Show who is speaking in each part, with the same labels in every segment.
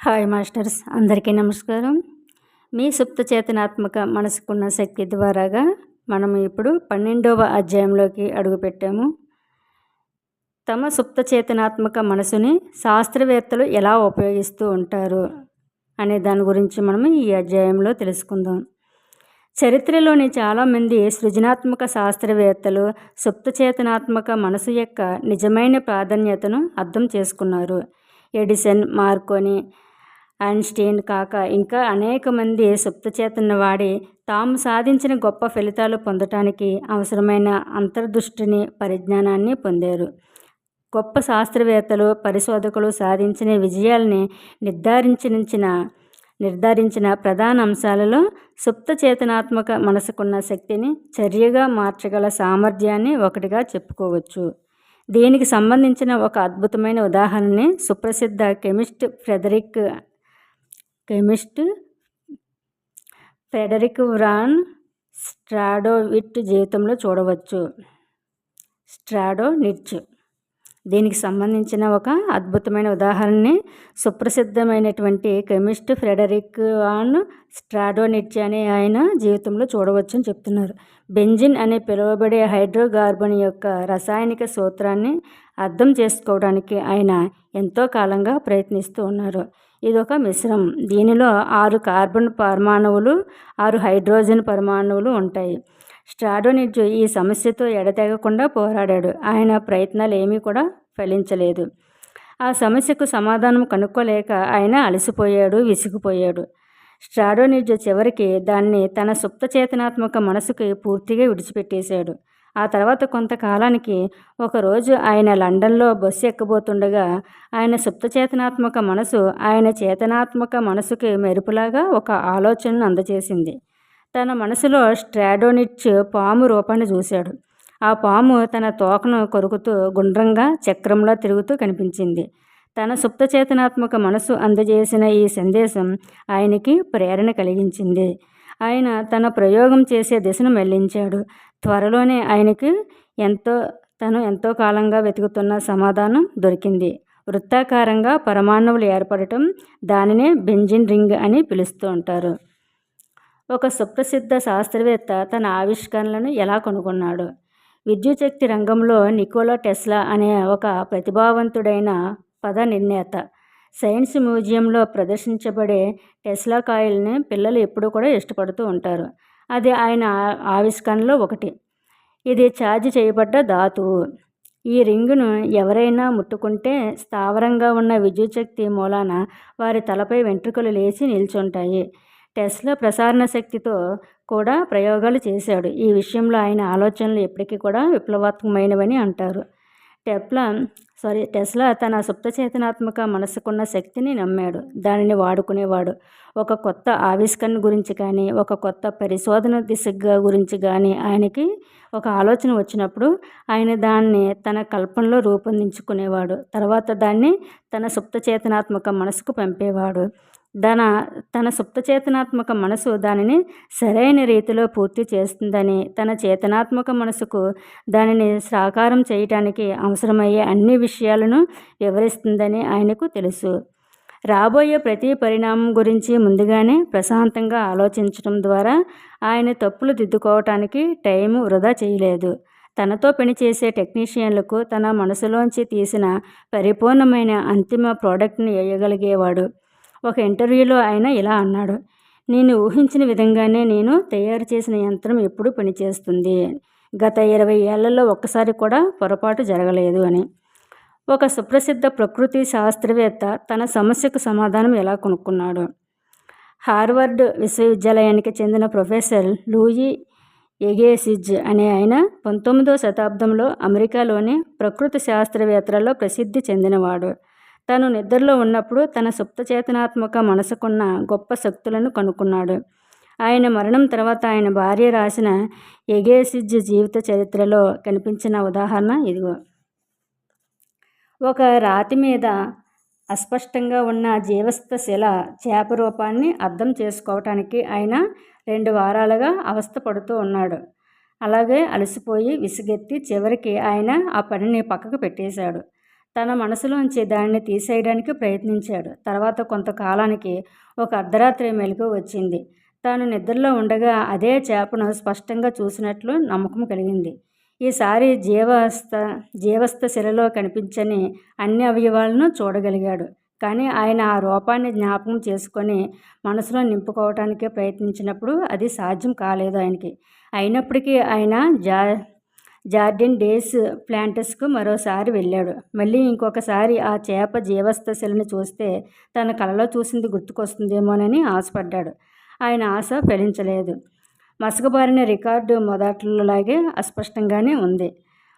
Speaker 1: Hi masters అందరికీ నమస్కారం. మీ సుప్త చేతనాత్మక మనసుకున్న శక్తి ద్వారాగా మనం ఇప్పుడు పన్నెండవ అధ్యాయంలోకి అడుగుపెట్టాము. తమ సుప్త చేతనాత్మక మనసుని శాస్త్రవేత్తలు ఎలా ఉపయోగిస్తూ ఉంటారు అనే దాని గురించి మనం ఈ అధ్యాయంలో తెలుసుకుందాం. చరిత్రలోని చాలామంది సృజనాత్మక శాస్త్రవేత్తలు సుప్తచేతనాత్మక మనసు యొక్క నిజమైన ప్రాధాన్యతను అర్థం చేసుకున్నారు. ఎడిసన్ మార్కోని ఐన్స్టీన్ కాక ఇంకా అనేక మంది సుప్తచేతను వాడి తాము సాధించిన గొప్ప ఫలితాలు పొందటానికి అవసరమైన అంతర్దృష్టిని పరిజ్ఞానాన్ని పొందారు. గొప్ప శాస్త్రవేత్తలు పరిశోధకులు సాధించిన విజయాల్ని నిర్ధారించిన నిర్ధారించిన ప్రధాన అంశాలలో సుప్త చేతనాత్మక మనసుకున్న శక్తిని చర్యగా మార్చగల సామర్థ్యాన్ని ఒకటిగా చెప్పుకోవచ్చు. దీనికి సంబంధించిన ఒక అద్భుతమైన ఉదాహరణని సుప్రసిద్ధ chemist Friedrich chemist Friedrich von Stradonitz జీవితంలో చూడవచ్చు. స్ట్రాడో నిట్చ్ దీనికి సంబంధించిన ఒక అద్భుతమైన ఉదాహరణని సుప్రసిద్ధమైనటువంటి కెమిస్ట్ ఫ్రెడరిక్ ఆన్ స్ట్రాడోనిచ్ అనే ఆయన జీవితంలో చూడవచ్చు అని చెప్తున్నారు. బెంజిన్ అనే పిలువబడే హైడ్రోకార్బన్ యొక్క రసాయనిక సూత్రాన్ని అర్థం చేసుకోవడానికి ఆయన ఎంతో కాలంగా ప్రయత్నిస్తూ ఉన్నారు. ఇదొక మిశ్రమం దీనిలో ఆరు కార్బన్ పరమాణువులు ఆరు హైడ్రోజన్ పరమాణువులు ఉంటాయి. స్ట్రాడోనిడ్జ్ ఈ సమస్యతో ఎడతెగకుండా పోరాడాడు. ఆయన ప్రయత్నాలు ఏమీ కూడా ఫలించలేదు. ఆ సమస్యకు సమాధానం కనుక్కోలేక ఆయన అలసిపోయాడు విసిగిపోయాడు. స్ట్రాడోనిడ్జ్ చివరికి దాన్ని తన సుప్త చేతనాత్మక మనసుకి పూర్తిగా విడిచిపెట్టేశాడు. ఆ తర్వాత కొంతకాలానికి ఒకరోజు ఆయన లండన్లో బస్సు ఎక్కబోతుండగా ఆయన సుప్తచేతనాత్మక మనసు ఆయన చేతనాత్మక మనసుకి మెరుపులాగా ఒక ఆలోచనను అందజేసింది. తన మనసులో స్ట్రాడోనిచ్ పాము రూపాన్ని చూశాడు. ఆ పాము తన తోకను కొరుకుతూ గుండ్రంగా చక్రంలో తిరుగుతూ కనిపించింది. తన సుప్తచేతనాత్మక మనసు అందజేసిన ఈ సందేశం ఆయనకి ప్రేరణ కలిగించింది. ఆయన తన ప్రయోగం చేసే దిశను మళ్ళించాడు. త్వరలోనే ఆయనకి ఎంతో తను ఎంతో కాలంగా వెతుకుతున్న సమాధానం దొరికింది. వృత్తాకారంగా పరమాణువులు ఏర్పడటం దానినే బెంజిన్ రింగ్ అని పిలుస్తూ ఉంటారు. ఒక సుప్రసిద్ధ శాస్త్రవేత్త తన ఆవిష్కరణలను ఎలా కనుగొన్నాడు? విద్యుచ్ఛక్తి రంగంలో నికోలా టెస్లా అనే ఒక ప్రతిభావంతుడైన పద నిర్ణేత. సైన్స్ మ్యూజియంలో ప్రదర్శించబడే టెస్లా కాయిల్ని పిల్లలు ఎప్పుడూ కూడా ఇష్టపడుతూ ఉంటారు. అది ఆయన ఆవిష్కరణలో ఒకటి. ఇది ఛార్జ్ చేయబడ్డ ధాతువు. ఈ రింగును ఎవరైనా ముట్టుకుంటే స్థావరంగా ఉన్న విద్యుచ్ఛక్తి మూలాన వారి తలపై వెంట్రుకలు లేచి నిల్చుంటాయి. టెస్లా ప్రసారణ శక్తితో కూడా ప్రయోగాలు చేశాడు. ఈ విషయంలో ఆయన ఆలోచనలు ఎప్పటికీ కూడా విప్లవాత్మకమైనవని అంటారు. టెప్లా సారీ టెస్లా తన సుప్తచేతనాత్మక మనసుకున్న శక్తిని నమ్మాడు. దానిని వాడుకునేవాడు. ఒక కొత్త ఆవిష్కరణ గురించి కానీ ఒక కొత్త పరిశోధన దిశగా గురించి కానీ ఆయనకి ఒక ఆలోచన వచ్చినప్పుడు ఆయన దాన్ని తన కల్పనలో రూపొందించుకునేవాడు. తర్వాత దాన్ని తన సుప్తచేతనాత్మక మనసుకు పంపేవాడు. తన తన సుప్తచేతనాత్మక మనసు దానిని సరైన రీతిలో పూర్తి చేస్తుందని తన చేతనాత్మక మనసుకు దానిని సాకారం చేయటానికి అవసరమయ్యే అన్ని విషయాలను వివరిస్తుందని ఆయనకు తెలుసు. రాబోయే ప్రతి పరిణామం గురించి ముందుగానే ప్రశాంతంగా ఆలోచించడం ద్వారా ఆయన తప్పులు దిద్దుకోవటానికి టైం వృధా చేయలేదు. తనతో పనిచేసే టెక్నీషియన్లకు తన మనసులోంచి తీసిన పరిపూర్ణమైన అంతిమ ప్రోడక్ట్ని వేయగలిగేవాడు ఒక ఇంటర్వ్యూలో ఆయన ఇలా అన్నాడు. నేను ఊహించిన విధంగానే నేను తయారు చేసిన యంత్రం ఎప్పుడు పనిచేస్తుంది. గత ఇరవై ఏళ్ళలో ఒక్కసారి కూడా పొరపాటు జరగలేదు అని. ఒక సుప్రసిద్ధ ప్రకృతి శాస్త్రవేత్త తన సమస్యకు సమాధానం ఎలా కొనుక్కున్నాడు? హార్వర్డ్ విశ్వవిద్యాలయానికి చెందిన ప్రొఫెసర్ లూయి ఎగేసిజ్ అనే ఆయన పంతొమ్మిదవ శతాబ్దంలో అమెరికాలోని ప్రకృతి శాస్త్రవేత్తలలో ప్రసిద్ధి చెందినవాడు. తను నిద్రలో ఉన్నప్పుడు తన సుప్తచేతనాత్మక మనసుకున్న గొప్ప శక్తులను కనుక్కున్నాడు. ఆయన మరణం తర్వాత ఆయన భార్య రాసిన ఎగేసిజ్ జీవిత చరిత్రలో కనిపించిన ఉదాహరణ ఇదిగో. ఒక రాతి మీద అస్పష్టంగా ఉన్న జీవస్థ శిల చేప రూపాన్ని అర్థం చేసుకోవటానికి ఆయన రెండు వారాలుగా అవస్థ పడుతూ ఉన్నాడు. అలాగే అలసిపోయి విసుగెత్తి చివరికి ఆయన ఆ పనిని పక్కకు పెట్టేశాడు. తన మనసులోంచి దానిని తీసేయడానికి ప్రయత్నించాడు. తర్వాత కొంతకాలానికి ఒక అర్ధరాత్రి మెలకు వచ్చింది. తాను నిద్రలో ఉండగా అదే చేపను స్పష్టంగా చూసినట్లు నమ్మకం కలిగింది. ఈసారి జీవస్థ జీవస్థ శిలలో కనిపించని అన్ని అవయవాలను చూడగలిగాడు. కానీ ఆయన ఆ రూపాన్ని జ్ఞాపకం చేసుకొని మనసులో నింపుకోవటానికి ప్రయత్నించినప్పుడు అది సాధ్యం కాలేదు ఆయనకి. అయినప్పటికీ ఆయన జా జార్డిన్ డేస్ ప్లాంటస్కు మరోసారి వెళ్ళాడు. మళ్ళీ ఇంకొకసారి ఆ చేప జీవస్థశులని చూస్తే తన కలలో చూసింది గుర్తుకొస్తుందేమోనని ఆశపడ్డాడు. ఆయన ఆశ ఫలించలేదు. మసకబారిన రికార్డు మొదట్లోలాగే అస్పష్టంగానే ఉంది.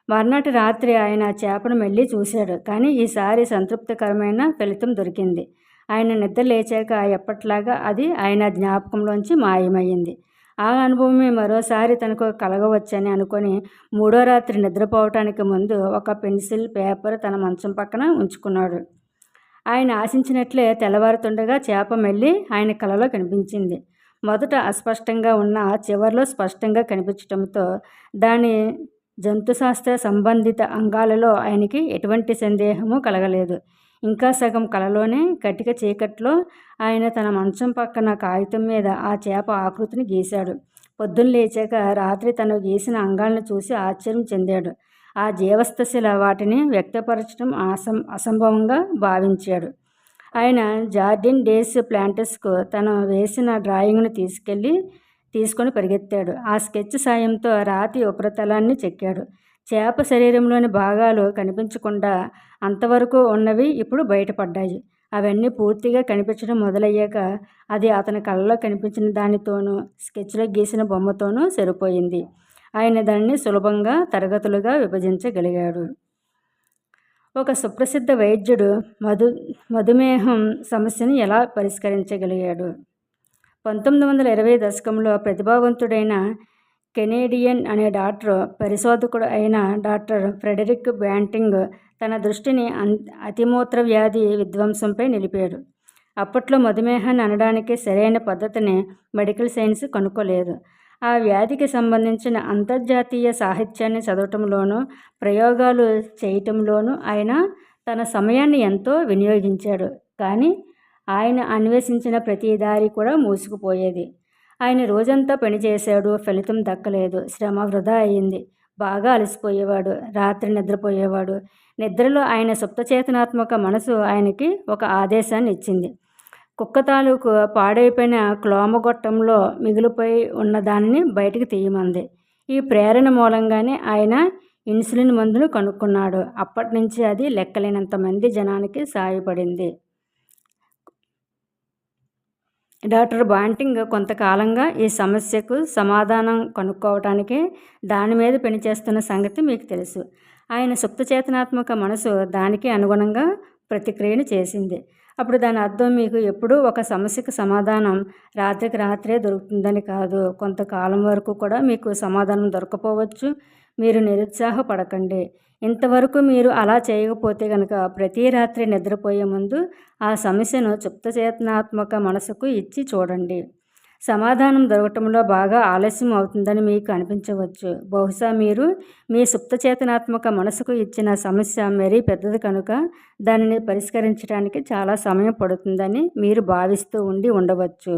Speaker 1: మర్నాటి రాత్రి ఆయన చేపను మళ్ళీ చూశాడు. కానీ ఈసారి సంతృప్తికరమైన ఫలితం దొరికింది. ఆయన నిద్ర లేచాక ఎప్పట్లాగా అది ఆయన జ్ఞాపకంలోంచి మాయమైంది ఆ అనుభవమే మరోసారి తనకు కలగవచ్చని అనుకొని మూడో రాత్రి నిద్రపోవటానికి ముందు ఒక పెన్సిల్ పేపర్ తన మంచం పక్కన ఉంచుకున్నాడు. ఆయన ఆశించినట్లే తెల్లవారుతుండగా చేప మెల్లి ఆయన కలలో కనిపించింది. మొదట అస్పష్టంగా ఉన్న చివరిలో స్పష్టంగా కనిపించడంతో దాని జంతుశాస్త్ర సంబంధిత అంగాలలో ఆయనకి ఎటువంటి సందేహము కలగలేదు. ఇంకా సగం కలలోనే కటిక చీకట్లో ఆయన తన మంచం పక్కన కాగితం మీద ఆ చేప ఆకృతిని గీశాడు. పొద్దున్న లేచాక రాత్రి తను గీసిన అంగాలను చూసి ఆశ్చర్యం చెందాడు. ఆ జీవస్థశిల వాటిని వ్యక్తపరచడం అసం అసంభవంగా భావించాడు. ఆయన జార్డిన్ డేస్ ప్లాంటస్కు తను వేసిన డ్రాయింగ్ను తీసుకెళ్ళి తీసుకొని పరిగెత్తాడు. ఆ స్కెచ్ సాయంతో రాతి ఉపరితలాన్ని చెక్కాడు. చేప శరీరంలోని భాగాలు కనిపించకుండా అంతవరకు ఉన్నవి ఇప్పుడు బయటపడ్డాయి. అవన్నీ పూర్తిగా కనిపించడం మొదలయ్యాక అది అతని కళ్ళలో కనిపించిన దానితోనూ స్కెచ్లో గీసిన బొమ్మతోనూ సరిపోయింది. ఆయన దాన్ని సులభంగా తరగతులుగా విభజించగలిగాడు. ఒక సుప్రసిద్ధ వైద్యుడు మధు మధుమేహం సమస్యను ఎలా పరిష్కరించగలిగాడు? పంతొమ్మిది వందల ఇరవై దశకంలో ప్రతిభావంతుడైన కెనేడియన్ అనే డాక్టర్ పరిశోధకుడు అయిన డాక్టర్ ఫ్రెడరిక్ బ్యాంటింగ్ తన దృష్టిని అతిమూత్ర వ్యాధి విధ్వంసంపై నిలిపాడు. అప్పట్లో మధుమేహాన్ని అనడానికి సరైన పద్ధతిని మెడికల్ సైన్స్ కనుక్కోలేదు. ఆ వ్యాధికి సంబంధించిన అంతర్జాతీయ సాహిత్యాన్ని చదవటంలోనూ ప్రయోగాలు చేయటంలోనూ ఆయన తన సమయాన్ని ఎంతో వినియోగించాడు. కానీ ఆయన అన్వేషించిన ప్రతి దారి కూడా మూసుకుపోయేది. ఆయన రోజంతా పనిచేశాడు ఫలితం దక్కలేదు. శ్రమ వృధా అయింది. బాగా అలసిపోయేవాడు రాత్రి నిద్రపోయేవాడు. నిద్రలో ఆయన సుప్తచేతనాత్మక మనసు ఆయనకి ఒక ఆదేశాన్ని ఇచ్చింది. కుక్క తాలూకు పాడైపోయిన క్లోమగొట్టంలో మిగిలిపోయి ఉన్న దానిని బయటికి తీయమంది. ఈ ప్రేరణ మూలంగానే ఆయన ఇన్సులిన్ మందును కనుక్కున్నాడు. అప్పటి నుంచి అది లెక్కలేనంత మంది జనానికి సాయపడింది. డాక్టర్ బాంటింగ్ కొంతకాలంగా ఈ సమస్యకు సమాధానం కనుక్కోవటానికి దాని మీద పనిచేస్తున్న సంగతి మీకు తెలుసు. ఆయన సుప్తచేతనాత్మక మనసు దానికి అనుగుణంగా ప్రతిక్రియను చేసింది. అప్పుడు దాని అర్థం మీకు ఎప్పుడూ ఒక సమస్యకు సమాధానం రాత్రికి రాత్రే దొరుకుతుందని కాదు. కొంతకాలం వరకు కూడా మీకు సమాధానం దొరకపోవచ్చు. మీరు నిరుత్సాహపడకండి. ఇంతవరకు మీరు అలా చేయకపోతే కనుక ప్రతి రాత్రి నిద్రపోయే ముందు ఆ సమస్యను చుప్తచేతనాత్మక మనసుకు ఇచ్చి చూడండి. సమాధానం దొరకటంలో బాగా ఆలస్యం అవుతుందని మీకు అనిపించవచ్చు. బహుశా మీరు మీ సుప్తచేతనాత్మక మనసుకు ఇచ్చిన సమస్య మరీ పెద్దది కనుక దానిని పరిష్కరించడానికి చాలా సమయం పడుతుందని మీరు భావిస్తూ ఉండి ఉండవచ్చు.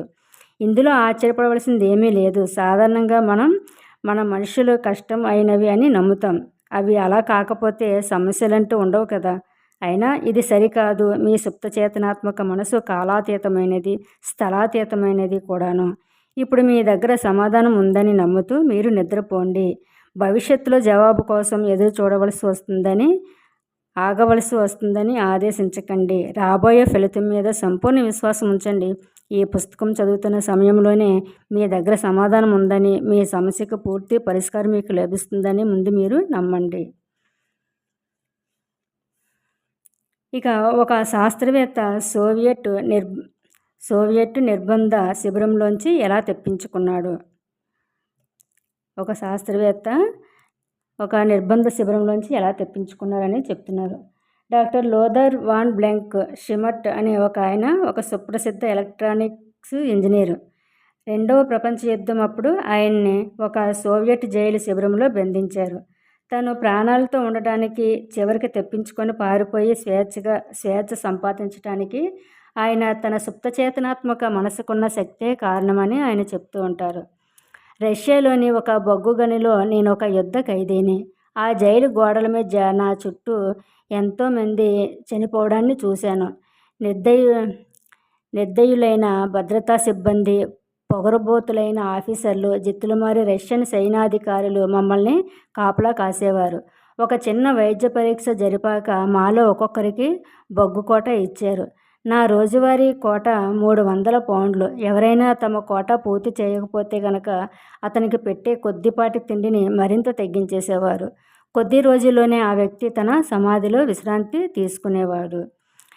Speaker 1: ఇందులో ఆశ్చర్యపడవలసింది ఏమీ లేదు. సాధారణంగా మనం మన మనుషులు కష్టం అయినవి అని నమ్ముతాం. అవి అలా కాకపోతే సమస్యలంటూ ఉండవు కదా. అయినా ఇది సరికాదు. మీ సుప్తచేతనాత్మక మనసు కాలాతీతమైనది స్థలాతీతమైనది కూడాను. ఇప్పుడు మీ దగ్గర సమాధానం ఉందని నమ్ముతూ మీరు నిద్రపోండి. భవిష్యత్తులో జవాబు కోసం ఎదురు చూడవలసి వస్తుందని ఆగవలసి వస్తుందని ఆదేశించకండి. రాబోయే ఫలితం మీద సంపూర్ణ విశ్వాసం ఉంచండి. ఈ పుస్తకం చదువుతున్న సమయంలోనే మీ దగ్గర సమాధానం ఉందని మీ సమస్యకు పూర్తి పరిష్కారం మీకు లభిస్తుందని ముందు మీరు నమ్మండి. ఇక ఒక శాస్త్రవేత్త సోవియట్ నిర్ సోవియట్ నిర్బంధ శిబిరంలోంచి ఎలా తెప్పించుకున్నాడు? ఒక శాస్త్రవేత్త ఒక నిర్బంధ శిబిరంలోంచి ఎలా తెప్పించుకున్నారని చెప్తున్నారు. Doctor Lothar von Blanck Schmidt అనే ఒక ఆయన ఒక సుప్రసిద్ధ ఎలక్ట్రానిక్స్ ఇంజనీర్. రెండవ ప్రపంచ యుద్ధం అప్పుడు ఆయన్ని ఒక సోవియట్ జైలు శిబిరంలో బంధించారు. తను ప్రాణాలతో ఉండటానికి చివరికి తెప్పించుకొని పారిపోయి స్వేచ్ఛగా స్వేచ్ఛ సంపాదించడానికి ఆయన తన సుప్తచేతనాత్మక మనసుకున్న శక్తే కారణమని ఆయన చెప్తూ ఉంటారు. రష్యాలోని ఒక బొగ్గు గనిలో నేను ఒక యుద్ధ ఖైదీని. ఆ జైలు గోడల మీద నా చుట్టూ ఎంతోమంది చనిపోవడాన్ని చూశాను. నిర్దయ నిర్దయులైన భద్రతా సిబ్బంది పొగరబోతులైన ఆఫీసర్లు జిత్తులమారి రష్యన్ సైనాధికారులు మమ్మల్ని కాపలా కాసేవారు. ఒక చిన్న వైద్య పరీక్ష జరిపాక మాలో ఒక్కొక్కరికి బొగ్గు కోట ఇచ్చారు. నా రోజువారీ కోట మూడు వందల పౌండ్లు. ఎవరైనా తమ కోట పూర్తి చేయకపోతే గనక అతనికి పెట్టే కొద్దిపాటి తిండిని మరింత తగ్గించేసేవారు కొద్ది రోజుల్లోనే ఆ వ్యక్తి తన సమాధిలో విశ్రాంతి తీసుకునేవాడు.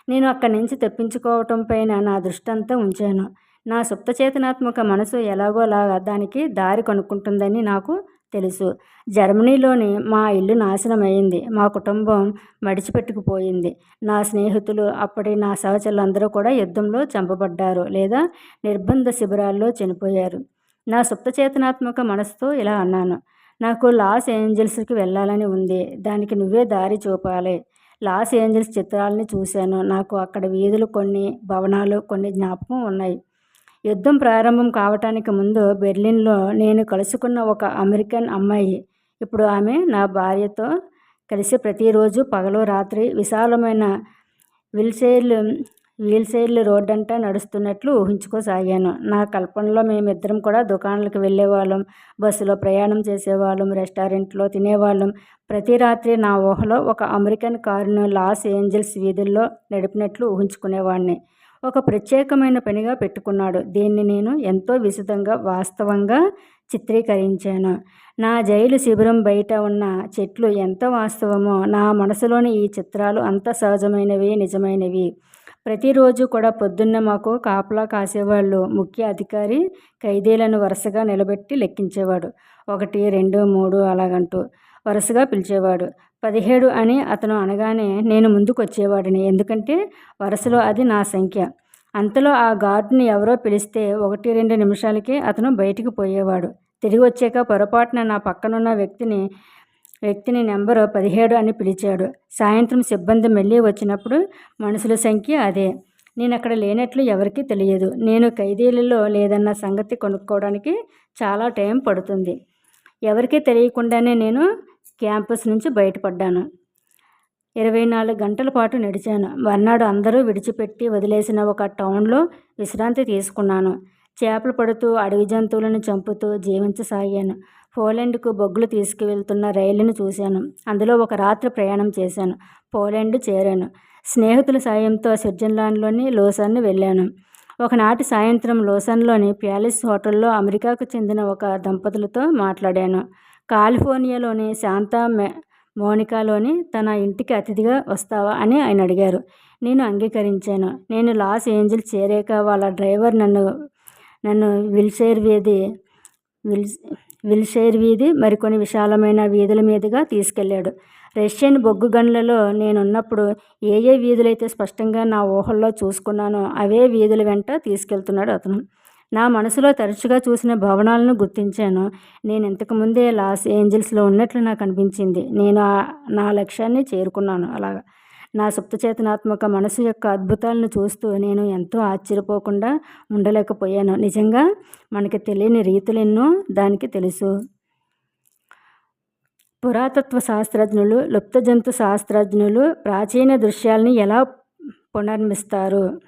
Speaker 1: నేను అక్కడి నుంచి తెప్పించుకోవటం పైన నా దృష్టంతా ఉంచాను. నా సుప్తచేతనాత్మక మనసు ఎలాగోలాగా దానికి దారి కనుక్కుంటుందని నాకు తెలుసు. జర్మనీలోని మా ఇల్లు నాశనమైంది మా కుటుంబం మడిచిపెట్టుకుపోయింది. నా స్నేహితులు అప్పటి నా సహచరులందరూ కూడా యుద్ధంలో చంపబడ్డారు లేదా నిర్బంధ శిబిరాల్లో చనిపోయారు. నా సుప్తచేతనాత్మక మనసుతో ఇలా అన్నాను. నాకు లాస్ ఏంజల్స్కి వెళ్ళాలని ఉంది. దానికి నువ్వే దారి చూపాలి. లాస్ ఏంజల్స్ చిత్రాలని చూశాను. నాకు అక్కడ వీధులు కొన్ని భవనాలు కొన్ని జ్ఞాపకం ఉన్నాయి. యుద్ధం ప్రారంభం కావటానికి ముందు బెర్లిన్లో నేను కలుసుకున్న ఒక అమెరికన్ అమ్మాయి. ఇప్పుడు ఆమె నా భార్యతో కలిసి ప్రతిరోజు పగలు రాత్రి విశాలమైన విల్చైర్లు వీల్చైర్లు రోడ్డంతా నడుస్తున్నట్లు ఊహించుకోసాగాను. నా కల్పనలో మేమిద్దరం కూడా దుకాణాలకు వెళ్ళేవాళ్ళం. బస్సులో ప్రయాణం చేసేవాళ్ళం. రెస్టారెంట్లో తినేవాళ్ళం. ప్రతి రాత్రి నా ఊహలో ఒక అమెరికన్ కారును లాస్ ఏంజల్స్ వీధుల్లో నడిపినట్లు ఊహించుకునేవాడిని ఒక ప్రత్యేకమైన పనిగా పెట్టుకున్నాడు. దీన్ని నేను ఎంతో విశదంగా వాస్తవంగా చిత్రీకరించాను. నా జైలు శిబిరం బయట ఉన్న చెట్లు ఎంత వాస్తవమో నా మనసులోని ఈ చిత్రాలు అంత సహజమైనవి నిజమైనవి. ప్రతిరోజు కూడా పొద్దున్న మాకు కాపలా కాసేవాళ్ళు ముఖ్య అధికారి ఖైదీలను వరుసగా నిలబెట్టి లెక్కించేవాడు. ఒకటి రెండు మూడు అలాగంటూ వరుసగా పిలిచేవాడు. పదిహేడు అని అతను అనగానే నేను ముందుకు వచ్చేవాడిని ఎందుకంటే వరుసలో అది నా సంఖ్య. అంతలో ఆ గార్డుని ఎవరో పిలిస్తే ఒకటి రెండు నిమిషాలకే అతను బయటికి పోయేవాడు. తిరిగి వచ్చాక పొరపాటున నా పక్కనున్న వ్యక్తిని వ్యక్తిని నెంబరు పదిహేడు అని పిలిచాడు. సాయంత్రం సిబ్బంది మళ్ళీ వచ్చినప్పుడు మనుషుల సంఖ్య అదే. నేను అక్కడ లేనట్లు ఎవరికీ తెలియదు. నేను ఖైదీలలో లేదన్న సంగతి కొనుక్కోవడానికి చాలా టైం పడుతుంది. ఎవరికీ తెలియకుండానే నేను క్యాంపస్ నుంచి బయటపడ్డాను. ఇరవై నాలుగు గంటల పాటు నడిచాను. మర్నాడు అందరూ విడిచిపెట్టి వదిలేసిన ఒక టౌన్లో విశ్రాంతి తీసుకున్నాను. చేపలు పడుతూ అడవి జంతువులను చంపుతూ జీవించసాగాను. పోలాండ్కు బొగ్గులు తీసుకువెళ్తున్న రైలును చూశాను. అందులో ఒక రాత్రి ప్రయాణం చేశాను. పోలాండ్ చేరాను. స్నేహితుల సాయంతో స్విట్జర్లాండ్లోని లోసాన్ని వెళ్ళాను. ఒకనాటి సాయంత్రం లోసన్లోని ప్యాలెస్ హోటల్లో అమెరికాకు చెందిన ఒక దంపతులతో మాట్లాడాను. కాలిఫోర్నియాలోని శాంతా మె మోనికాలోని తన ఇంటికి అతిథిగా వస్తావా? అని ఆయన అడిగారు. నేను అంగీకరించాను. నేను లాస్ ఏంజల్ చేరాక వాళ్ళ డ్రైవర్ నన్ను నన్ను వీల్చైర్ వీధి విల్ విల్షైర్ వీధి మరికొన్ని విశాలమైన వీధుల మీదుగా తీసుకెళ్ళాడు. రష్యన్ బొగ్గు గనులలో నేనున్నప్పుడు ఏ ఏ వీధులైతే స్పష్టంగా నా ఊహల్లో చూసుకున్నానో అవే వీధుల వెంట తీసుకెళ్తున్నాడు అతను. నా మనసులో తరచుగా చూసిన భవనాలను గుర్తించాను. నేను ఇంతకుముందే లాస్ ఏంజల్స్లో ఉన్నట్లు నాకు అనిపించింది. నేను నా లక్ష్యాన్ని చేరుకున్నాను. అలాగా. నా సుప్తచేతనాత్మక మనసు యొక్క అద్భుతాలను చూస్తూ నేను ఎంతో ఆశ్చర్యపోకుండా ఉండలేకపోయాను. నిజంగా మనకి తెలియని రీతులు ఎన్నో దానికి తెలుసు. పురాతత్వ శాస్త్రజ్ఞులు లుప్త జంతు శాస్త్రజ్ఞులు ప్రాచీన దృశ్యాలని ఎలా పునర్మిస్తారు?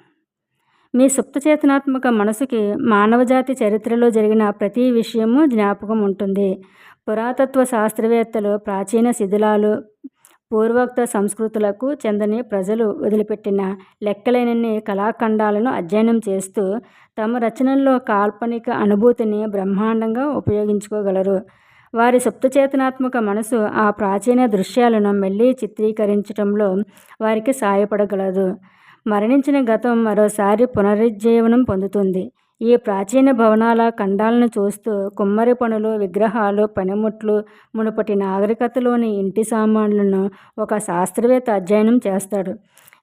Speaker 1: మీ సుప్తచేతనాత్మక మనసుకి మానవజాతి చరిత్రలో జరిగిన ప్రతి విషయము జ్ఞాపకం ఉంటుంది. పురాతత్వ శాస్త్రవేత్తలు ప్రాచీన శిథిలాలు పూర్వోక్త సంస్కృతులకు చెందని ప్రజలు వదిలిపెట్టిన లెక్కలేనన్ని కళాఖండాలను అధ్యయనం చేస్తూ తమ రచనల్లో కాల్పనిక అనుభూతిని బ్రహ్మాండంగా ఉపయోగించుకోగలరు. వారి సుప్తచేతనాత్మక మనసు ఆ ప్రాచీన దృశ్యాలను మళ్ళీ చిత్రీకరించడంలో వారికి సాయపడగలదు. మరణించిన గతం మరోసారి పునరుజ్జీవనం పొందుతుంది. ఈ ప్రాచీన భవనాల ఖండాలను చూస్తూ కుమ్మరి పనులు విగ్రహాలు పనిముట్లు మునుపటి నాగరికతలోని ఇంటి సామాన్లను ఒక శాస్త్రవేత్త అధ్యయనం చేస్తాడు.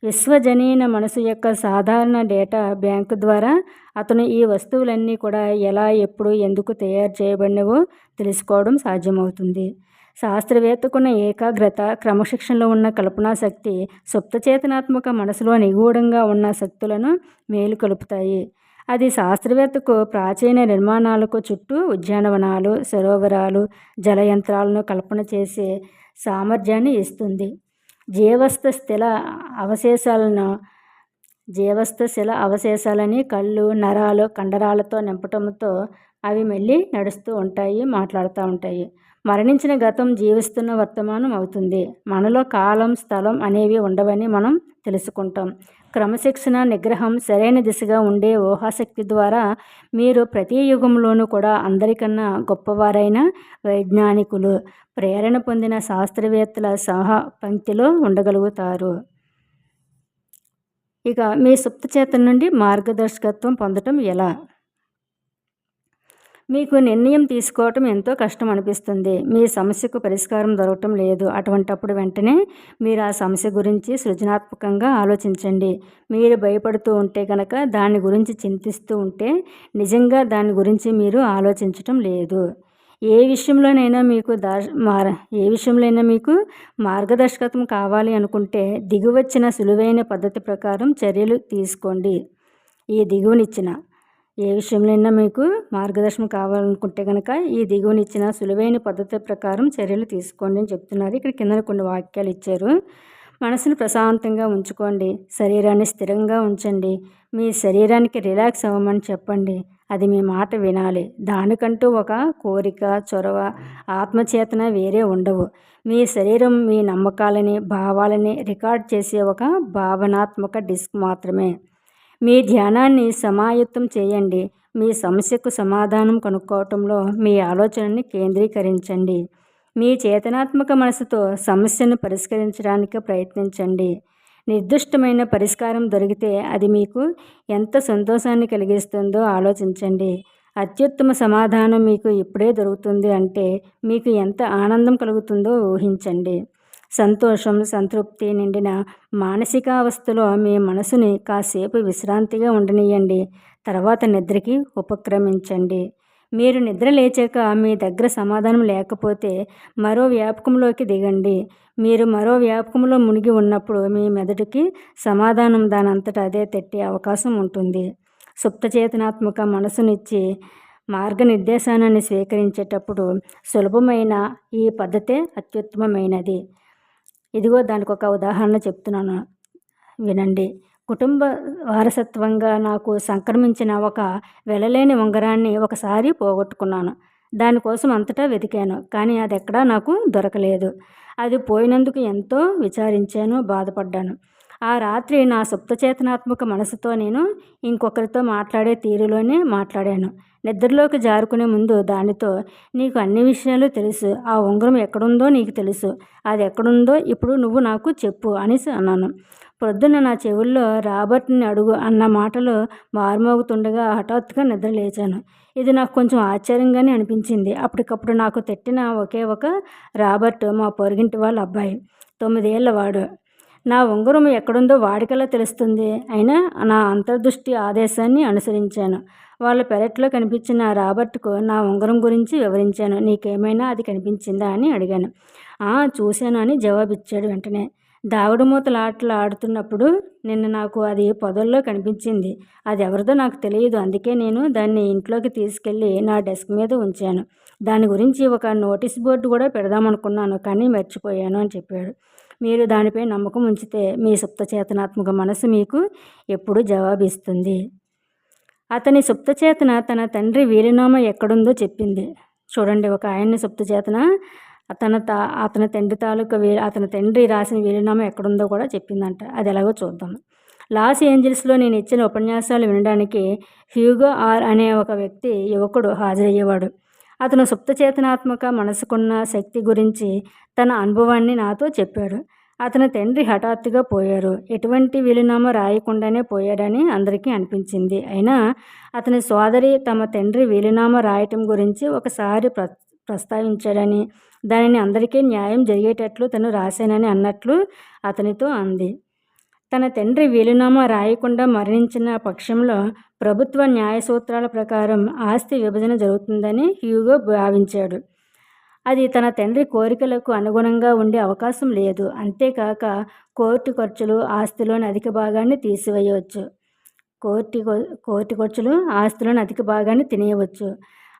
Speaker 1: విశ్వజనీన మనసు యొక్క సాధారణ డేటా బ్యాంకు ద్వారా అతను ఈ వస్తువులన్నీ కూడా ఎలా ఎప్పుడు ఎందుకు తయారు చేయబడినవో తెలుసుకోవడం సాధ్యమవుతుంది. శాస్త్రవేత్తకున్న ఏకాగ్రత క్రమశిక్షణలో ఉన్న కల్పనా శక్తి సుప్తచేతనాత్మక మనసులో నిగూఢంగా ఉన్న శక్తులను మేలు కలుపుతాయి. అది శాస్త్రవేత్తకు ప్రాచీన నిర్మాణాలకు చుట్టూ ఉద్యానవనాలు సరోవరాలు జలయంత్రాలను కల్పన చేసే సామర్థ్యాన్ని ఇస్తుంది. జీవస్థ స్థిల అవశేషాలను జీవస్థ శిల అవశేషాలని కళ్ళు నరాలు కండరాలతో నింపటంతో అవి మళ్ళీ నడుస్తూ ఉంటాయి మాట్లాడుతూ ఉంటాయి. మరణించిన గతం జీవిస్తున్న వర్తమానం అవుతుంది. మనలో కాలం స్థలం అనేవి ఉండవని మనం తెలుసుకుంటాం. క్రమశిక్షణ నిగ్రహం సరైన దిశగా ఉండే ఊహాశక్తి ద్వారా మీరు ప్రతి యుగంలోనూ కూడా అందరికన్నా గొప్పవారైన వైజ్ఞానికులు ప్రేరణ పొందిన శాస్త్రవేత్తల సహా పంక్తిలో ఉండగలుగుతారు. ఇక మీ సుప్త చేతన నుండి మార్గదర్శకత్వం పొందటం ఎలా? మీకు నిర్ణయం తీసుకోవటం ఎంతో కష్టం అనిపిస్తుంది. మీ సమస్యకు పరిష్కారం దొరకటం లేదు. అటువంటప్పుడు వెంటనే మీరు ఆ సమస్య గురించి సృజనాత్మకంగా ఆలోచించండి. మీరు భయపడుతూ ఉంటే కనుక దాని గురించి చింతిస్తూ ఉంటే నిజంగా దాని గురించి మీరు ఆలోచించటం లేదు. ఏ విషయంలోనైనా మీకు దార్ మార ఏ విషయంలోనైనా మీకు మార్గదర్శకత్వం కావాలి అనుకుంటే దిగువచ్చిన సులువైన పద్ధతి ప్రకారం చర్యలు తీసుకోండి. ఈ దిగువనిచ్చిన ఏ విషయంలో మీకు మార్గదర్శనం కావాలనుకుంటే కనుక ఈ దిగువనిచ్చిన సులువైన పద్ధతి ప్రకారం చర్యలు తీసుకోండి అని చెప్తున్నారు. ఇక్కడ కింద కొన్ని వాక్యాలు ఇచ్చారు. మనసును ప్రశాంతంగా ఉంచుకోండి. శరీరాన్ని స్థిరంగా ఉంచండి. మీ శరీరానికి రిలాక్స్ అవ్వమని చెప్పండి. అది మీ మాట వినాలి. దానికంటూ ఒక కోరిక చొరవ ఆత్మచేతన వేరే ఉండవు. మీ శరీరం మీ నమ్మకాలని భావాలని రికార్డ్ చేసే ఒక భావనాత్మక డిస్క్ మాత్రమే. మీ ధ్యానాన్ని సమాయత్తం చేయండి. మీ సమస్యకు సమాధానం కనుక్కోవటంలో మీ ఆలోచనని కేంద్రీకరించండి. మీ చేతనాత్మక మనసుతో సమస్యను పరిష్కరించడానికి ప్రయత్నించండి. నిర్దిష్టమైన పరిష్కారం దొరికితే అది మీకు ఎంత సంతోషాన్ని కలిగిస్తుందో ఆలోచించండి. అత్యుత్తమ సమాధానం మీకు ఇప్పుడే దొరుకుతుంది అంటే మీకు ఎంత ఆనందం కలుగుతుందో ఊహించండి. సంతోషం సంతృప్తి నిండిన మానసికావస్థలో మీ మనసుని కాసేపు విశ్రాంతిగా ఉండనియండి. తర్వాత నిద్రకి ఉపక్రమించండి. మీరు నిద్ర లేచాక మీ దగ్గర సమాధానం లేకపోతే మరో వ్యాపకంలోకి దిగండి. మీరు మరో వ్యాపకంలో మునిగి ఉన్నప్పుడు మీ మెదడుకి సమాధానం దానంతట అదే తెట్టే అవకాశం ఉంటుంది. సుప్తచేతనాత్మక మనసునిచ్చి మార్గనిర్దేశానాన్ని స్వీకరించేటప్పుడు సులభమైన ఈ పద్ధతే అత్యుత్తమమైనది. ఇదిగో దానికి ఒక ఉదాహరణ చెప్తున్నాను. వినండి. కుటుంబ వారసత్వంగా నాకు సంక్రమించిన ఒక వెలలేని ఉంగరాన్ని ఒకసారి పోగొట్టుకున్నాను. దానికోసం అంతటా వెతికాను కానీ అది ఎక్కడా నాకు దొరకలేదు. అది పోయినందుకు ఎంతో విచారించాను బాధపడ్డాను. ఆ రాత్రి నా సుప్తచేతనాత్మక మనసుతో నేను ఇంకొకరితో మాట్లాడే తీరులోనే మాట్లాడాను. నిద్రలోకి జారుకునే ముందు దానితో నీకు అన్ని విషయాలు తెలుసు. ఆ ఉంగరం ఎక్కడుందో నీకు తెలుసు. అది ఎక్కడుందో ఇప్పుడు నువ్వు నాకు చెప్పు అనేసి అన్నాను. పొద్దున్న నా చెవుల్లో రాబర్ట్ని అడుగు అన్న మాటలు మారుమోగుతుండగా హఠాత్తుగా నిద్ర లేచాను. ఇది నాకు కొంచెం ఆశ్చర్యంగానే అనిపించింది. అప్పటికప్పుడు నాకు తెట్టిన ఒకే ఒక రాబర్ట్ మా పొరుగింటి వాళ్ళ అబ్బాయి. తొమ్మిదేళ్ళ వాడు. నా ఉంగరం ఎక్కడుందో వాడికలా తెలుస్తుంది. అయినా నా అంతర్దృష్టి ఆదేశాన్ని అనుసరించాను. వాళ్ళ పెరట్లో కనిపించిన రాబర్ట్కు నా ఉంగరం గురించి వివరించాను. నీకేమైనా అది కనిపించిందా అని అడిగాను. చూశాను అని జవాబిచ్చాడు వెంటనే. దాగుడు మూతల ఆటలు ఆడుతున్నప్పుడు నిన్న నాకు అది పొదల్లో కనిపించింది. అది ఎవరిదో నాకు తెలియదు. అందుకే నేను దాన్ని ఇంట్లోకి తీసుకెళ్ళి నా డెస్క్ మీద ఉంచాను. దాని గురించి ఒక నోటీస్ బోర్డు కూడా పెడదామనుకున్నాను కానీ మర్చిపోయాను అని చెప్పాడు. మీరు దానిపై నమ్మకం ఉంచితే మీ సుప్తచేతనాత్మక మనసు మీకు ఎప్పుడు జవాబిస్తుంది. అతని సుప్తచేతన తన తండ్రి వీలునామా ఎక్కడుందో చెప్పింది. చూడండి ఒక ఆయన్ని సుప్తచేతన తన తా అతని తండ్రి తాలూకా వీ అతని తండ్రి రాసిన వీలునామా ఎక్కడుందో కూడా చెప్పిందంట. అది ఎలాగో చూద్దాం. లాస్ ఏంజల్స్లో నేను ఇచ్చిన ఉపన్యాసాలు వినడానికి హ్యూగో ఆర్ అనే ఒక వ్యక్తి యువకుడు హాజరయ్యేవాడు. అతను సుప్తచేతనాత్మక మనసుకున్న శక్తి గురించి తన అనుభవాన్ని నాతో చెప్పాడు. అతని తండ్రి హఠాత్తుగా పోయారు. ఎటువంటి వీలునామా రాయకుండానే పోయాడని అందరికీ అనిపించింది. అయినా అతని సోదరి తమ తండ్రి వీలునామా రాయటం గురించి ఒకసారి ప్ర ప్రస్తావించాడని దానిని అందరికీ న్యాయం జరిగేటట్లు తను రాశానని అన్నట్లు అతనితో అంది. తన తండ్రి వీలునామా రాయకుండా మరణించిన పక్షంలో ప్రభుత్వ న్యాయ సూత్రాల ప్రకారం ఆస్తి విభజన జరుగుతుందని హ్యూగో భావించాడు. అది తన తండ్రి కోరికలకు అనుగుణంగా ఉండే అవకాశం లేదు. అంతేకాక కోర్టు ఖర్చులు ఆస్తిలోని అధిక భాగాన్ని తీసివేయవచ్చు. కోర్టు కోర్టు ఖర్చులు ఆస్తిలోని అధిక భాగాన్ని తినేయవచ్చు.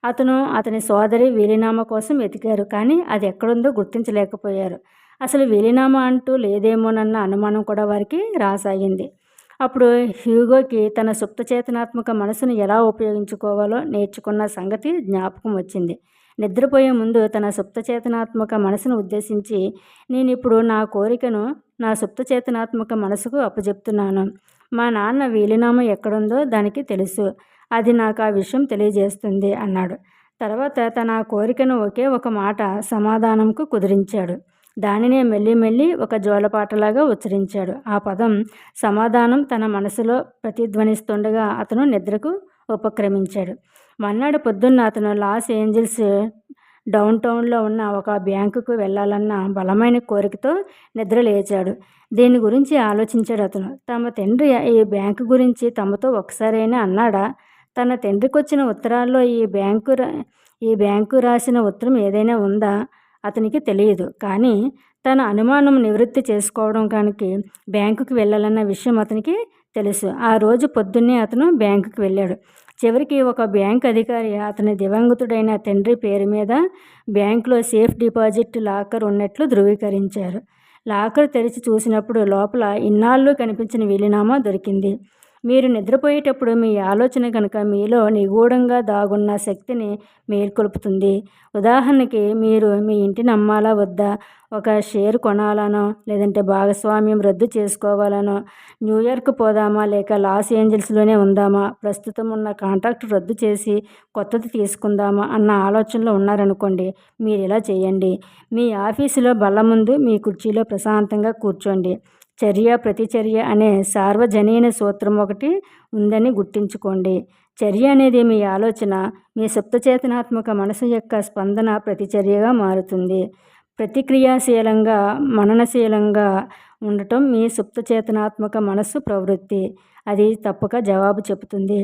Speaker 1: అతను అతని సోదరి వీలినామా కోసం వెతికారు కానీ అది ఎక్కడుందో గుర్తించలేకపోయారు. అసలు వీలినామా అంటూ లేదేమోనన్న అనుమానం కూడా వారికి రాసాగింది. అప్పుడు హ్యూగోకి తన సుప్తచేతనాత్మక మనసును ఎలా ఉపయోగించుకోవాలో నేర్చుకున్న సంగతి జ్ఞాపకం వచ్చింది. నిద్రపోయే ముందు తన సుప్తచేతనాత్మక మనసును ఉద్దేశించి నేను ఇప్పుడు నా కోరికను నా సుప్తచేతనాత్మక మనసుకు అప్పజెప్తున్నాను. మా నాన్న వీలినామా ఎక్కడుందో దానికి తెలుసు. అది నాకు ఆ విషయం తెలియజేస్తుంది అన్నాడు. తర్వాత తన కోరికను ఒకే ఒక మాట సమాధానంకు కుదిరించాడు. దానినే మెల్లి మెల్లి ఒక జోలపాటలాగా ఉచ్చరించాడు. ఆ పదం సమాధానం తన మనసులో ప్రతిధ్వనిస్తుండగా అతను నిద్రకు ఉపక్రమించాడు. మన్నాడు పొద్దున్న అతను లాస్ ఏంజల్స్ డౌన్ టౌన్లో ఉన్న ఒక బ్యాంకుకు వెళ్ళాలన్న బలమైన కోరికతో నిద్ర లేచాడు. దీని గురించి ఆలోచించాడు అతను. తమ తండ్రి ఈ బ్యాంకు గురించి తమతో ఒకసారైనా అన్నాడా? తన తండ్రికి వచ్చిన ఉత్తరాల్లో ఈ బ్యాంకు ఈ బ్యాంకు రాసిన ఉత్తరం ఏదైనా ఉందా? అతనికి తెలియదు. కానీ తన అనుమానం నివృత్తి చేసుకోవడం కానికి బ్యాంకుకి వెళ్ళాలన్న విషయం అతనికి తెలుసు. ఆ రోజు పొద్దున్నే అతను బ్యాంకుకి వెళ్ళాడు. చివరికి ఒక బ్యాంక్ అధికారి అతని దివంగతుడైన తండ్రి పేరు మీద బ్యాంకులో సేఫ్ డిపాజిట్ లాకర్ ఉన్నట్లు ధృవీకరించారు. లాకర్ తెరిచి చూసినప్పుడు లోపల ఇన్నాళ్ళు కనిపించిన వీలినామా దొరికింది. మీరు నిద్రపోయేటప్పుడు మీ ఆలోచన కనుక మీలో నిగూఢంగా దాగున్న శక్తిని మేల్కొల్పుతుంది. ఉదాహరణకి మీరు మీ ఇంటిని అమ్మాలా వద్దా? ఒక షేర్ కొనాలనో లేదంటే భాగస్వామ్యం రద్దు చేసుకోవాలనో న్యూయార్క్ పోదామా? లేక లాస్ ఏంజల్స్లోనే ఉందామా? ప్రస్తుతం ఉన్న కాంట్రాక్ట్ రద్దు చేసి కొత్తది తీసుకుందామా? అన్న ఆలోచనలో ఉన్నారనుకోండి మీరు ఇలా చేయండి. మీ ఆఫీసులో బల్ల ముందు మీ కుర్చీలో ప్రశాంతంగా కూర్చోండి. చర్య ప్రతిచర్య అనే సార్వజనీన సూత్రం ఒకటి ఉందని గుర్తుంచుకోండి. చర్య అనేది మీ ఆలోచన మీ సుప్తచేతనాత్మక మనసు యొక్క స్పందన ప్రతిచర్యగా మారుతుంది. ప్రతిక్రియాశీలంగా మననశీలంగా ఉండటం మీ సుప్తచేతనాత్మక మనస్సు ప్రవృత్తి. అది తప్పక జవాబు చెబుతుంది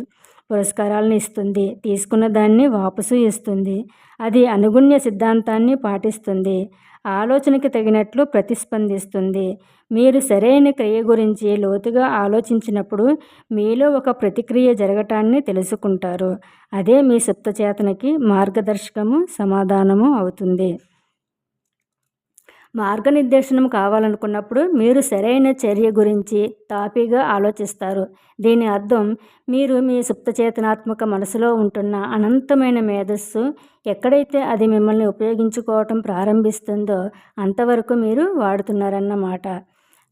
Speaker 1: పురస్కారాలను ఇస్తుంది తీసుకున్న దాన్ని వాపసు ఇస్తుంది. అది అనుగుణ్య సిద్ధాంతాన్ని పాటిస్తుంది ఆలోచనకి తగినట్లు ప్రతిస్పందిస్తుంది. మీరు సరైన క్రియ గురించి లోతుగా ఆలోచించినప్పుడు మీలో ఒక ప్రతిక్రియ జరగటాన్ని తెలుసుకుంటారు. అదే మీ సుప్తచేతనకి మార్గదర్శకము సమాధానము అవుతుంది. మార్గనిర్దేశనం కావాలనుకున్నప్పుడు మీరు సరైన చర్య గురించి తాపీగా ఆలోచిస్తారు. దీని అర్థం మీరు మీ సుప్తచేతనాత్మక మనసులో ఉంటున్న అనంతమైన మేధస్సు ఎక్కడైతే అది మిమ్మల్ని ఉపయోగించుకోవటం ప్రారంభిస్తుందో అంతవరకు మీరు వాడుతున్నారన్నమాట.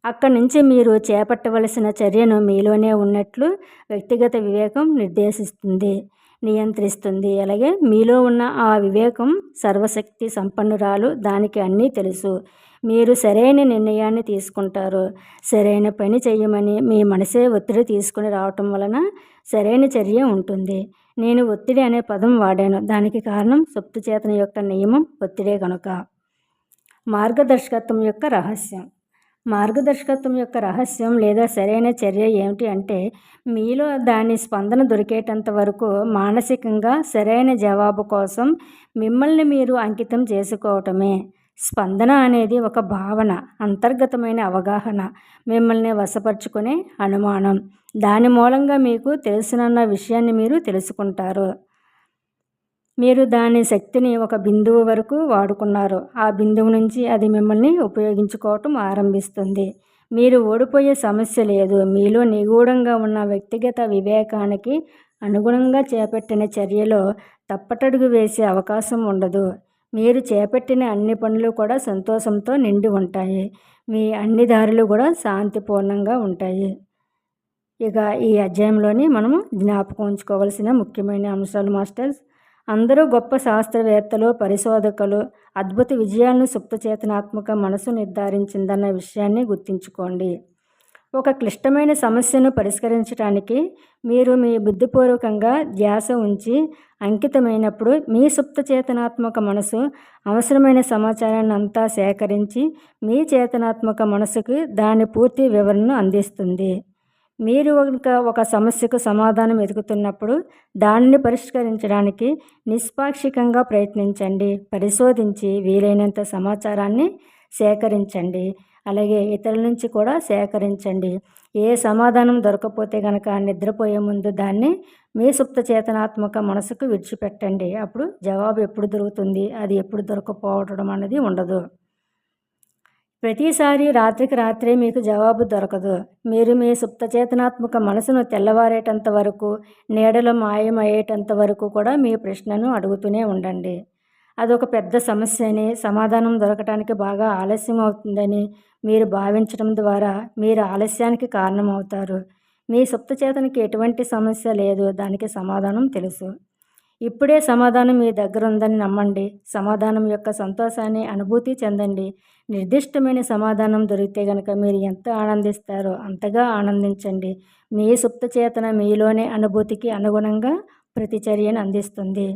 Speaker 1: అక్కడి నుంచి మీరు చేపట్టవలసిన చర్యను మీలోనే ఉన్నట్లు వ్యక్తిగత వివేకం నిర్దేశిస్తుంది నియంత్రిస్తుంది. అలాగే మీలో ఉన్న ఆ వివేకం సర్వశక్తి సంపన్నురాలు దానికి అన్నీ తెలుసు. మీరు సరైన నిర్ణయాన్ని తీసుకుంటారు. సరైన పని చేయమని మీ మనసే ఒత్తిడి తీసుకుని రావటం వలన సరైన చర్య ఉంటుంది. నేను ఒత్తిడి అనే పదం వాడాను. దానికి కారణం సుప్తచేతన యొక్క నియమం ఒత్తిడే కనుక మార్గదర్శకత్వం యొక్క రహస్యం. మార్గదర్శకత్వం యొక్క రహస్యం లేదా సరైన చర్య ఏమిటి అంటే మీలో దాని స్పందన దొరికేటంత వరకు మానసికంగా సరైన జవాబు కోసం మిమ్మల్ని మీరు అంకితం చేసుకోవటమే. స్పందన అనేది ఒక భావన అంతర్గతమైన అవగాహన మిమ్మల్ని వశపరుచుకునే అనుమానం. దాని మూలంగా మీకు తెలుసునన్న విషయాన్ని మీరు తెలుసుకుంటారు. మీరు దాని శక్తిని ఒక బిందువు వరకు వాడుకున్నారు. ఆ బిందువు నుంచి అది మిమ్మల్ని ఉపయోగించుకోవటం ఆరంభిస్తుంది. మీరు ఓడిపోయే సమస్య లేదు. మీలో నిగూఢంగా ఉన్న వ్యక్తిగత వివేకానికి అనుగుణంగా చేపట్టిన చర్యలో తప్పటడుగు వేసే అవకాశం ఉండదు. మీరు చేపట్టిన అన్ని పనులు కూడా సంతోషంతో నిండి ఉంటాయి. మీ అన్ని దారులు కూడా శాంతిపూర్ణంగా ఉంటాయి. ఇక ఈ అధ్యాయంలోని మనము జ్ఞాపకం ఉంచుకోవాల్సిన ముఖ్యమైన అంశాలు మాస్టర్స్. అందరూ గొప్ప శాస్త్రవేత్తలు పరిశోధకులు అద్భుత విజయాలను సుప్తచేతనాత్మక మనసు నిర్ధారించిందన్న విషయాన్ని గుర్తుంచుకోండి. ఒక క్లిష్టమైన సమస్యను పరిష్కరించడానికి మీరు మీ బుద్ధిపూర్వకంగా ధ్యాస ఉంచి అంకితమైనప్పుడు మీ సుప్తచేతనాత్మక మనసు అవసరమైన సమాచారాన్ని అంతా సేకరించి మీ చేతనాత్మక మనసుకు దాని పూర్తి వివరణను అందిస్తుంది. మీరు కనుక ఒక సమస్యకు సమాధానం వెతుకుతున్నప్పుడు దానిని పరిష్కరించడానికి నిష్పాక్షికంగా ప్రయత్నించండి. పరిశోధించి వీలైనంత సమాచారాన్ని సేకరించండి. అలాగే ఇతరుల నుంచి కూడా సేకరించండి. ఏ సమాధానం దొరకపోతే కనుక నిద్రపోయే ముందు దాన్ని మీ సుప్త చేతనాత్మక మనసుకు విడిచిపెట్టండి. అప్పుడు జవాబు ఎప్పుడు దొరుకుతుంది? అది ఎప్పుడు దొరకపోవడం అనేది ఉండదు. ప్రతిసారి రాత్రికి రాత్రే మీకు జవాబు దొరకదు. మీరు మీ సుప్తచేతనాత్మక మనసును తెల్లవారేటంత వరకు నీడలో మాయమయ్యేటంత వరకు కూడా మీ ప్రశ్నను అడుగుతూనే ఉండండి. అదొక పెద్ద సమస్య అని సమాధానం దొరకటానికి బాగా ఆలస్యం అవుతుందని మీరు భావించడం ద్వారా మీరు ఆలస్యానికి కారణమవుతారు. మీ సుప్తచేతనకి ఎటువంటి సమస్య లేదు. దానికి సమాధానం తెలుసు. ఇప్పుడే సమాధానం మీ దగ్గర ఉందని నమ్మండి. సమాధానం యొక్క సంతోషాన్ని అనుభూతి చెందండి. నిర్దిష్టమైన సమాధానం దొరికితే గనక మీరు ఎంత ఆనందిస్తారో అంతగా ఆనందించండి. మీ సుప్తచేతన మీలోనే అనుభూతికి అనుగుణంగా ప్రతిచర్యను అందిస్తుంది.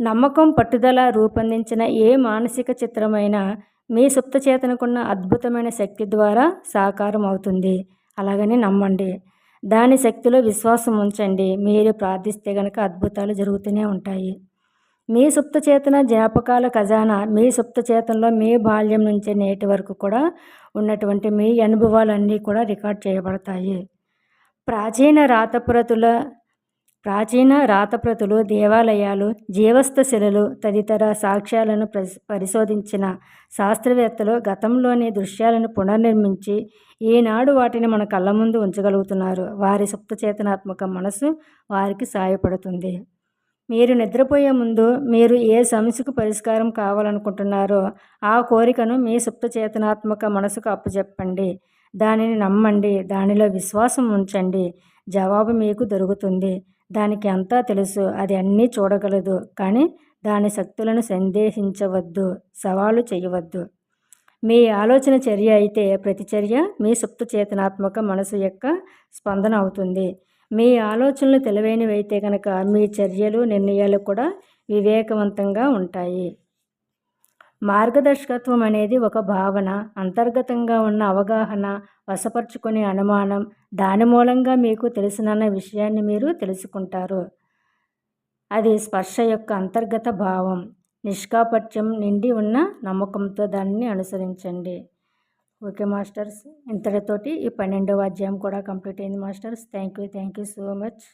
Speaker 1: నమ్మకం పట్టుదల రూపొందించిన ఏ మానసిక చిత్రమైనా మీ సుప్తచేతనకున్న అద్భుతమైన శక్తి ద్వారా సాకారం అవుతుంది అలాగని నమ్మండి. దాని శక్తిలో విశ్వాసం ఉంచండి. మీరు ప్రార్థిస్తే గనక అద్భుతాలు జరుగుతూనే ఉంటాయి. మీ సుప్తచేతన జ్ఞాపకాల ఖజానా మీ సుప్తచేతనలో మీ బాల్యం నుంచి నేటి వరకు కూడా ఉన్నటువంటి మీ అనుభవాలన్నీ కూడా రికార్డ్ చేయబడతాయి. ప్రాచీన రాతప్రతుల ప్రాచీన రాతప్రతులు దేవాలయాలు జీవస్థ శిలలు తదితర సాక్ష్యాలను పరిశోధించిన శాస్త్రవేత్తలు గతంలోని దృశ్యాలను పునర్నిర్మించి ఈనాడు వాటిని మన కళ్ళ ముందు ఉంచగలుగుతున్నారు. వారి సుప్తచేతనాత్మక మనసు వారికి సాయపడుతుంది. మీరు నిద్రపోయే ముందు మీరు ఏ సమస్యకు పరిష్కారం కావాలనుకుంటున్నారో ఆ కోరికను మీ సుప్తచేతనాత్మక మనసుకు అప్పచెప్పండి దానిని నమ్మండి. దానిలో విశ్వాసం ఉంచండి. జవాబు మీకు దొరుకుతుంది. దానికి అంతా తెలుసు. అది అన్నీ చూడగలదు. కానీ దాని శక్తులను సందేహించవద్దు. సవాలు చేయవద్దు. మీ ఆలోచన చర్య అయితే ప్రతిచర్య మీ సుప్త చేతనాత్మక మనసు యొక్క స్పందన అవుతుంది. మీ ఆలోచనలు తెలివైనవైతే కనుక మీ చర్యలు నిర్ణయాలు కూడా వివేకవంతంగా ఉంటాయి. మార్గదర్శకత్వం అనేది ఒక భావన. అంతర్గతంగా ఉన్న అవగాహన వశపరుచుకునే అనుమానం దాని మూలంగా మీకు తెలిసినన్న విషయాన్ని మీరు తెలుసుకుంటారు. అది స్పర్శ యొక్క అంతర్గత భావం. నిష్కాపట్యం నిండి ఉన్న నమ్మకంతో దానిని అనుసరించండి. ఓకే మాస్టర్స్ ఇంతటితోటి ఈ పన్నెండవ అధ్యాయం కూడా కంప్లీట్ అయింది masters. Thank you thank you so much